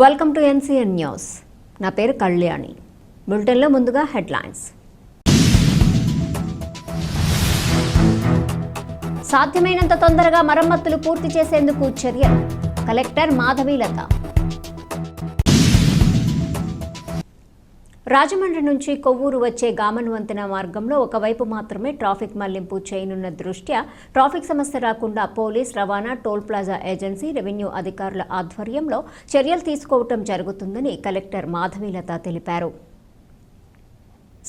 Welcome to NCN news నా పేరు కళ్యాణి. బులెటిన్లో ముందుగా హెడ్లైన్స్. సాధ్యమైనంత తొందరగా మరమ్మతులు పూర్తి చేసేందుకు చర్యలు. కలెక్టర్ మాధవీలత. రాజమండ్రి నుంచి కొవ్వూరు వచ్చే గామన్ వంతెన మార్గంలో ఒకవైపు మాత్రమే ట్రాఫిక్ మళ్ళింపు చేయనున్న దృష్ట్యా ట్రాఫిక్ సమస్య రాకుండా పోలీస్ రవాణా టోల్ ప్లాజా ఏజెన్సీ రెవెన్యూ అధికారుల ఆధ్వర్యంలో చర్యలు తీసుకోవటం జరుగుతుందని కలెక్టర్ మాధవీలత తెలిపారు.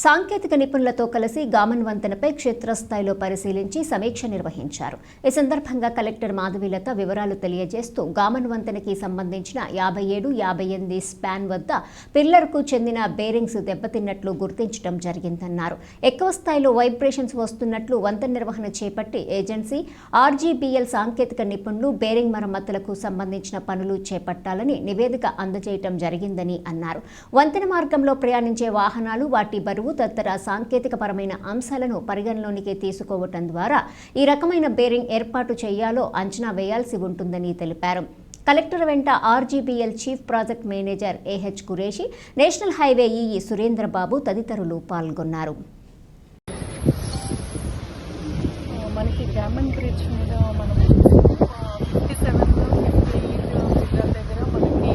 సాంకేతిక నిపుణులతో కలిసి గామన్ వంతెనపై క్షేత్రస్థాయిలో పరిశీలించి సమీక్ష నిర్వహించారు. ఈ సందర్భంగా కలెక్టర్ మాధవీలత వివరాలు తెలియజేస్తూ గామన్ వంతెనకి సంబంధించిన యాభై ఏడు యాభై ఎనిమిది స్పాన్ వద్ద పిల్లర్కు చెందిన బేరింగ్స్ దెబ్బతిన్నట్లు గుర్తించడం జరిగిందన్నారు. ఎక్కువ స్థాయిలో వైబ్రేషన్స్ వస్తున్నట్లు వంతెన నిర్వహణ చేపట్టి ఏజెన్సీ ఆర్జీబీఎల్ సాంకేతిక నిపుణులు బేరింగ్ మరమ్మతులకు సంబంధించిన పనులు చేపట్టాలని నివేదిక అందజేయటం జరిగిందని అన్నారు. వంతెన మార్గంలో ప్రయాణించే వాహనాలు వాటి బరువు తదితర సాంకేతిక పరమైన అంశాలను పరిగణలోనికి తీసుకోవటం ద్వారా ఈ రకమైన బేరింగ్ ఏర్పాటు చేయాలో అంచనా వేయాల్సి ఉంటుందని తెలిపారు. కలెక్టర్ వెంట RGBL chief project manager AH Qureshi national highway EE Surendrababu తదితరులు పాల్గొన్నారు. మనకి గ్యామన్ బ్రిడ్జ్ మీద మనం ఫిఫ్టీ సెవెన్ ఫిఫ్టీ పిల్లల దగ్గర మనకి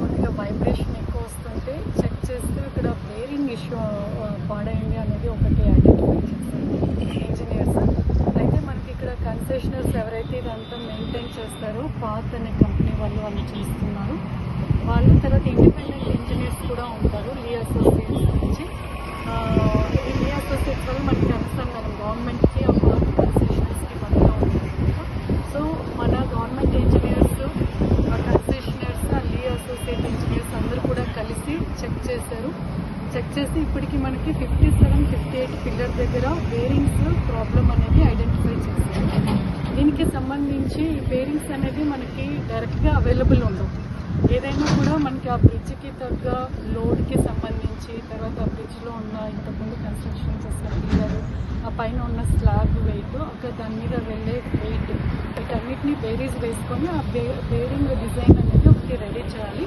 కొద్దిగా వైబ్రేషన్ ఎక్కువ వస్తుంటే చెక్ చేస్తే ఇక్కడ ఇష్యూ పాడైంది అనేది ఒకటి ఐడెంటిఫై చేస్తారు ఇంజనీర్స్ అయితే మనకి ఇక్కడ కన్సెషనర్స్ ఎవరైతే ఇదంతా మెయింటైన్ చేస్తారో పాత్ అనే కంపెనీ వాళ్ళు వాళ్ళు చేస్తున్నారు. వాళ్ళ తర్వాత ఇండిపెండెంట్ ఇంజనీర్స్ కూడా ఉంటారు లీ అసోసియేట్స్ నుంచి. ఈ లీ అసోసియేట్స్ వల్ల మనకి అనుసంధానం గవర్నమెంట్కి కన్సెషనర్స్కి మధ్య ఉంటుంది సో మన గవర్నమెంట్ ఇంజనీర్స్ కన్సెషనర్స్ లీ అసోసియేట్ ఇంజనీర్స్ అందరూ కూడా కలిసి చెక్ చేశారు. చెక్ చేసి ఇప్పటికి మనకి fifty seven fifty eight pillar దగ్గర బేరింగ్స్ ప్రాబ్లం అనేది ఐడెంటిఫై చేశారు. దీనికి సంబంధించి ఈ బేరింగ్స్ అనేది మనకి డైరెక్ట్గా అవైలబుల్ ఉండవు. ఏదైనా కూడా మనకి ఆ బ్రిడ్జ్కి తగ్గ లోడ్కి సంబంధించి తర్వాత ఆ బ్రిడ్జ్లో ఉన్న ఇంతకుముందు కన్స్ట్రక్షన్ చేసిన పిల్లలు ఆ పైన ఉన్న స్లాబ్ వెయిట్ అక్కడ దాని మీద వెళ్ళే వెయిట్ వీటన్నిటిని బేరీస్ వేసుకొని ఆ బే బేరింగ్ డిజైన్ అనేది ఒకటి రెడీ చేయాలి.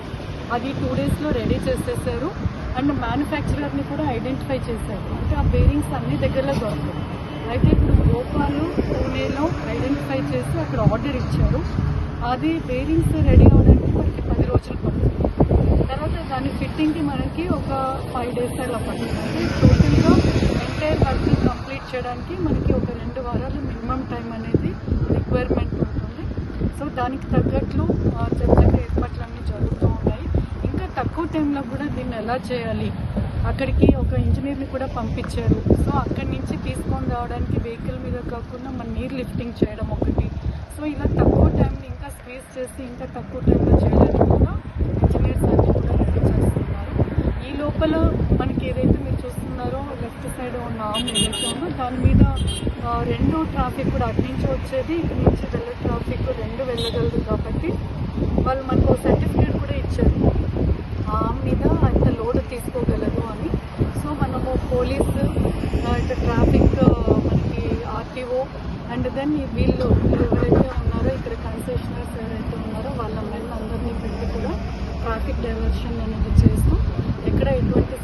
అది టూ డేస్లో రెడీ చేసేసారు. అండ్ మ్యానుఫ్యాక్చరర్ని కూడా ఐడెంటిఫై చేశారు. అంటే ఆ బేరింగ్స్ అన్ని దగ్గరలో దొరకవు అయితే ఇప్పుడు గోపాలు పూణేలో ఐడెంటిఫై చేసి అక్కడ ఆర్డర్ ఇచ్చారు. అది బేరింగ్స్ రెడీ అవడానికి మనకి పది రోజులు పడుతుంది. తర్వాత దాని ఫిట్టింగ్కి మనకి ఒక ఫైవ్ డేస్ అలా పడుతుంది. అంటే టోటల్గా ఎంటైర్ వర్క్ కంప్లీట్ చేయడానికి మనకి ఒక రెండు వారాలు మినిమం టైం అనేది రిక్వైర్మెంట్ ఉంటుంది. సో దానికి తగ్గట్లు ఆ, చక్కగా టైంలో కూడా దీన్ని ఎలా చేయాలి? అక్కడికి ఒక ఇంజనీర్ని కూడా పంపించారు. సో అక్కడి నుంచి తీసుకొని రావడానికి వెహికల్ మీద కాకుండా మన నీరు లిఫ్టింగ్ చేయడం ఒకటి. సో ఇలా తక్కువ టైంని ఇంకా స్పేస్ చేసి ఇంకా తక్కువ టైంలో చేయడానికి కూడా ఇంజనీర్స్ అన్ని కూడా రెడీ చేస్తున్నారు. ఈ లోపల మనకి ఏదైతే మీరు చూస్తున్నారో లెఫ్ట్ సైడ్ ఉన్న ఆమ్ ఏదైతే ఉందో దాని మీద రెండు ట్రాఫిక్ కూడా అటు నుంచి వచ్చేది ఇటు నుంచి వెళ్ళే ట్రాఫిక్ రెండు వెళ్ళగలదు కాబట్టి వాళ్ళు మనకు సర్టిఫికేట్ కూడా ఇచ్చారు ఆ ఆర్మ్ మీద అంత లోడ్ తీసుకోగలదు అని సో మనము పోలీస్ ఇటు ట్రాఫిక్ మనకి ఆర్టీఓ అండ్ దెన్ వీళ్ళు ఎవరైతే ఉన్నారో ఇక్కడ కన్సెషనర్స్ ఎవరైతే ఉన్నారో వాళ్ళ మెన్ అందరినీ పెట్టి కూడా ట్రాఫిక్ డైవర్షన్ అనేది చేస్తూ ఎక్కడ ఎటువంటి